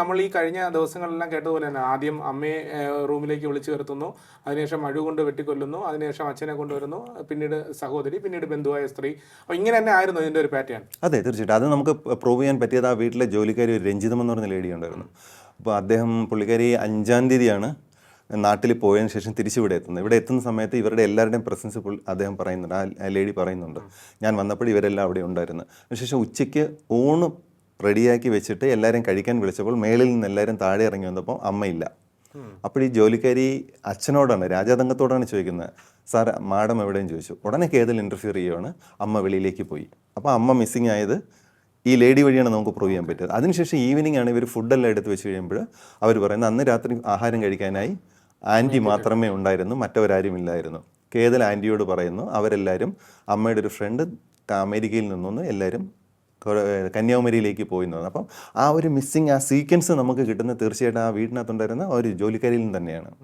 നമ്മൾ ഈ കഴിഞ്ഞ ദിവസങ്ങളെല്ലാം കേട്ടതുപോലെ തന്നെ ആദ്യം അമ്മയെ റൂമിലേക്ക് വിളിച്ചു വരുത്തുന്നു. അതിനുശേഷം മഴ കൊണ്ട് വെട്ടിക്കൊല്ലുന്നു. അതിനുശേഷം അച്ഛനെ കൊണ്ടുവരുന്നു. പിന്നീട് സഹോദരി പിന്നീട് ബന്ധുവായ സ്ത്രീ. അപ്പോൾ ഇങ്ങനെ തന്നെ ആയിരുന്നു ഇതിന്റെ ഒരു പാറ്റേൺ അതെ തീർച്ചയായിട്ടും. അത് നമുക്ക് പ്രൂവ് ചെയ്യാൻ പറ്റിയത് ആ വീട്ടിലെ ജോലിക്കാരി ഒരു രഞ്ജിതം എന്ന് പറഞ്ഞ ഉണ്ടായിരുന്നു. അപ്പോൾ അദ്ദേഹം പുള്ളിക്കാരി അഞ്ചാം തീയതിയാണ് നാട്ടിൽ പോയതിന് ശേഷം തിരിച്ചു ഇവിടെ എത്തുന്നത്. ഇവിടെ എത്തുന്ന സമയത്ത് ഇവരുടെ എല്ലാവരുടെയും പ്രസൻസ് അദ്ദേഹം പറയുന്നുണ്ട്. ആ ലേഡി പറയുന്നുണ്ട്. ഞാൻ വന്നപ്പോൾ ഇവരെല്ലാം അവിടെ ഉണ്ടായിരുന്നു. അതിനുശേഷം ഉച്ചയ്ക്ക് ഊണ് റെഡിയാക്കി വെച്ചിട്ട് എല്ലാവരും കഴിക്കാൻ വിളിച്ചപ്പോൾ മേളിൽ നിന്ന് എല്ലാവരും താഴെ ഇറങ്ങി വന്നപ്പോൾ അമ്മയില്ല അപ്പോൾ ഈ ജോലിക്കാരി അച്ഛനോടാണ് രാജാതങ്കത്തോടാണ് ചോദിക്കുന്നത് സാർ മാഡം എവിടെയും ചോദിച്ചു. ഉടനെ കേതിൽ ഇന്റർഫിയർ ചെയ്യുവാണ്. അമ്മ വെളിയിലേക്ക് പോയി. അപ്പോൾ അമ്മ മിസ്സിങ് ആയത് ഈ ലേഡി വഴിയാണ് നമുക്ക് പ്രൂവ് ചെയ്യാൻ പറ്റുന്നത് അതിനുശേഷം ഈവനിങ് ആണ് ഇവർ ഫുഡെല്ലാം എടുത്ത് വെച്ച് കഴിയുമ്പോൾ അവർ പറയുന്നത് അന്ന് രാത്രി ആഹാരം കഴിക്കാനായി ആന്റി മാത്രമേ ഉണ്ടായിരുന്നു മറ്റവരാരും ഇല്ലായിരുന്നു. കേതൽ ആന്റിയോട് പറയുന്നു അവരെല്ലാവരും അമ്മയുടെ ഒരു ഫ്രണ്ട് അമേരിക്കയിൽ നിന്നൊന്ന് എല്ലാവരും കന്യാകുമാരിയിലേക്ക് പറഞ്ഞു. അപ്പം ആ ഒരു മിസ്സിങ് ആ സീക്വൻസ് നമുക്ക് കിട്ടുന്നത് തീർച്ചയായിട്ടും ആ വീടിനകത്തുണ്ടായിരുന്ന ഒരു ജോലിക്കാരിയിൽ നിന്ന് തന്നെയാണ്.